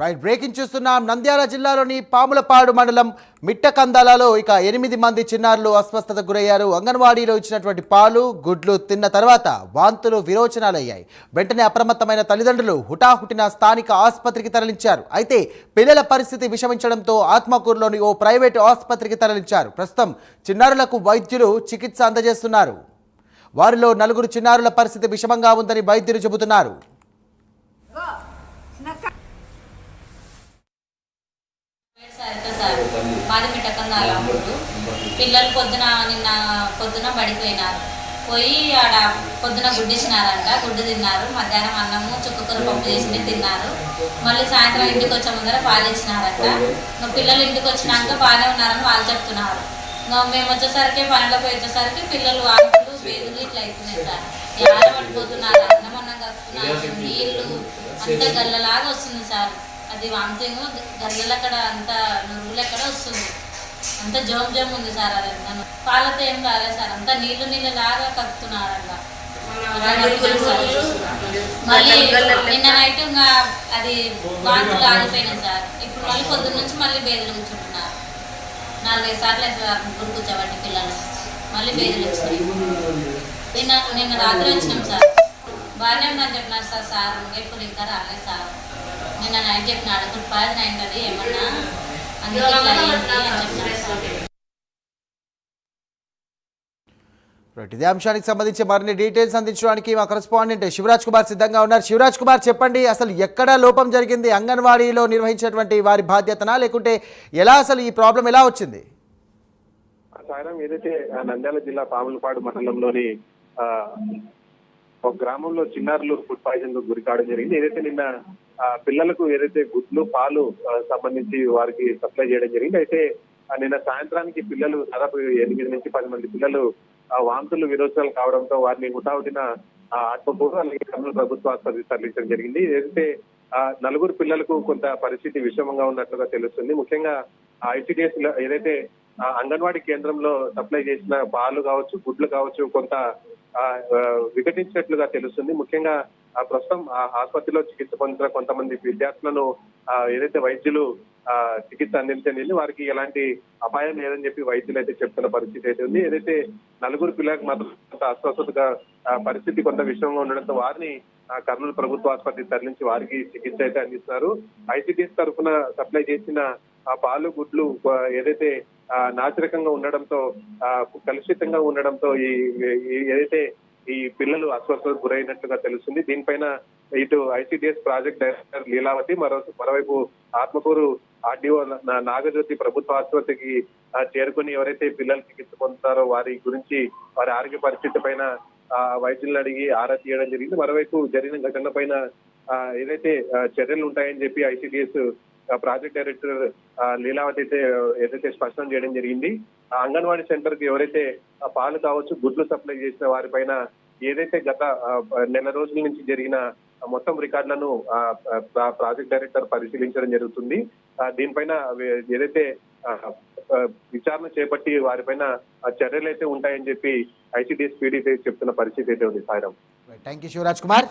Right breaking చూస్తున్నాం. నంద్యాల జిల్లాలోని పాములపాడు మండలం మిట్టకందాలలో ఇక ఎనిమిది మంది చిన్నారులు అస్వస్థతకు గురయ్యారు. అంగన్వాడీలో ఇచ్చినటువంటి పాలు గుడ్లు తిన్న తర్వాత వాంతులు విరోచనాలయ్యాయి. వెంటనే అప్రమత్తమైన తల్లిదండ్రులు హుటాహుటిన స్థానిక ఆసుపత్రికి తరలించారు. అయితే పిల్లల పరిస్థితి విషమించడంతో ఆత్మకూరులోని ఓ ప్రైవేటు ఆసుపత్రికి తరలించారు. ప్రస్తుతం చిన్నారులకు వైద్యులు చికిత్స అందజేస్తున్నారు. వారిలో నలుగురు చిన్నారుల పరిస్థితి విషమంగా ఉందని వైద్యులు చెబుతున్నారు సరిగ్గా సార్ మాది మిట్టకందాల అప్పుడు పిల్లలు పొద్దున నిన్న పొద్దున పడిపోయినారు. పోయి ఆడ పొద్దున గుడ్డిచ్చినారంట గుడ్డు తిన్నారు. మధ్యాహ్నం అన్నము చుక్కకూర పప్పు చేసి తిన్నారు. మళ్ళీ సాయంత్రం ఇంటికి వచ్చే ముందర పాలు ఇచ్చినారంట. పిల్లలు ఇంటికి వచ్చినాక బాగానే ఉన్నారని వాళ్ళు చెప్తున్నారు. మేము వచ్చేసరికి పనులకు వచ్చేసరికి పిల్లలు ఆకులు పేదలు ఇట్లా అవుతున్నాయి సార్. ఎవరు పడిపోతున్నారు అన్నం అన్నం కక్కున్నారు నీళ్ళు అంత గల్లలాగా వస్తుంది సార్. అది వామిటింగ్ గల్లలు అక్కడ అంత నురుగులు ఎక్కడ వస్తుంది. అంత జోమ్ జోమ్ ఉంది సార్ అది అంతా పాలతో ఏం కాలేదు సార్ అంతా నీళ్ళు నీళ్ళు లాగా కక్కుతున్నారు అట్లా మళ్ళీ నిన్న నైట్ ఇంకా అది వాంతులు ఆగిపోయినాయి సార్. ఇప్పుడు మళ్ళీ పొద్దున్న నుంచి మళ్ళీ బేదలు కూర్చుంటున్నారు. నాలుగైదు సార్లు అయితే సార్ ముగ్గురు కూర్చోబట్టి పిల్లలు. మళ్ళీ బేదలు వచ్చినాయి. నిన్న నిన్న రాత్రి వచ్చినాం సార్. బాగానే ఉందని చెప్పినారు సార్ సార్. ఎప్పుడు ఇంకా రాలేదు సార్. నిన్న నైట్ చెప్పినాడు గుడ్ పాయిజన్ అయింటది ఏమన్నా? ఇదే అంశానికి సంబంధించి మరిన్ని డీటెయిల్స్ అందించడానికి మా కరెస్పాండెంట్ శివరాజ్ కుమార్ సిద్ధంగా ఉన్నారు. శివరాజ్ కుమార్ చెప్పండి అసలు ఎక్కడ లోపం జరిగింది? అంగన్వాడీలో నిర్వహించేటువంటి వారి బాధ్యతనా? లేకుంటే ఎలా అసలు ఈ ప్రాబ్లం ఎలా వచ్చింది? సాయిరాం ఏదైతే ఆ, నంద్యాల జిల్లా పాములపాడు మండలంలోని ఒక గ్రామంలో చిన్నారులు ఫుడ్ పాయిజన్కు గురి కావడం జరిగింది. ఏదైతే నిన్న పిల్లలకు ఏదైతే గుడ్లు పాలు సంబంధించి వారికి సప్లై చేయడం జరిగింది. అయితే నిన్న సాయంత్రానికి పిల్లలు దాదాపు ఎనిమిది నుంచి పది మంది పిల్లలు వాంతులు విరోచనాలు కావడంతో వారిని హుటాహుటిన ఆత్మకూరు అలాగే కర్నూలు ప్రభుత్వ ఆసుపత్రికి తరలించడం జరిగింది. ఏదైతే నలుగురు పిల్లలకు కొంత పరిస్థితి విషమంగా ఉన్నట్లుగా తెలుస్తుంది. ముఖ్యంగా ఐసిడిఎస్ ఏదైతే అంగన్వాడీ కేంద్రంలో సప్లై చేసిన పాలు కావచ్చు గుడ్లు కావచ్చు కొంత ఆ, విఘటించినట్లుగా తెలుస్తుంది. ముఖ్యంగా ప్రస్తుతం ఆ ఆసుపత్రిలో చికిత్స పొందుతున్న కొంతమంది విద్యార్థులను ఏదైతే వైద్యులు ఆ, చికిత్స అందించండి వారికి ఎలాంటి అపాయం లేదని చెప్పి వైద్యులు అయితే చెప్తున్న పరిస్థితి అయితే ఉంది. ఏదైతే నలుగురు పిల్లలకు మాత్రం కొంత అస్వస్థతగా పరిస్థితి కొంత విషయంగా ఉండడంతో వారిని ఆ, కర్నూలు ప్రభుత్వ ఆసుపత్రికి తరలించి వారికి చికిత్స అయితే అందిస్తున్నారు. ఐసిడిఎస్ తరఫున సప్లై చేసిన ఆ పాలు గుడ్లు ఏదైతే నాచరికంగా ఉండడంతో ఆ, కలుషితంగా ఉండడంతో ఈ ఏదైతే ఈ పిల్లలు అస్వస్థతకు గురైనట్లుగా తెలుస్తుంది దీనిపైన ఇటు ఐసిడిఎస్ ప్రాజెక్ట్ డైరెక్టర్ లీలావతి మరో మరోవైపు ఆత్మకూరు ఆర్డీఓ నాగజ్యోతి ప్రభుత్వ ఆసుపత్రికి చేరుకుని ఎవరైతే పిల్లలు చికిత్స పొందుతారో వారి గురించి వారి ఆరోగ్య పరిస్థితి పైన ఆ, వైద్యులను అడిగి ఆరా తీయడం జరిగింది. మరోవైపు జరిగిన ఘటన పైన ఏదైతే చర్యలు ఉంటాయని చెప్పి ఐసిడిఎస్ ప్రాజెక్ట్ డైరెక్టర్ లీలావతి అయితే ఏదైతే స్పష్టం చేయడం జరిగింది ఆ అంగన్వాడీ సెంటర్కి ఎవరైతే పాలు కావచ్చు గుడ్లు సప్లై చేసిన వారిపైన ఏదైతే గత నెల రోజుల నుంచి జరిగిన మొత్తం రికార్డులను ప్రాజెక్ట్ డైరెక్టర్ పరిశీలించడం జరుగుతుంది. ఆ, దీనిపైన ఏదైతే విచారణ చేపట్టి వారిపైన పైన చర్యలు అయితే ఉంటాయని చెప్పి ఐసీడీఎస్ పీడీ చెప్తున్న పరిస్థితి అయితే ఉంది Sairam. Thank you Shivaraj Kumar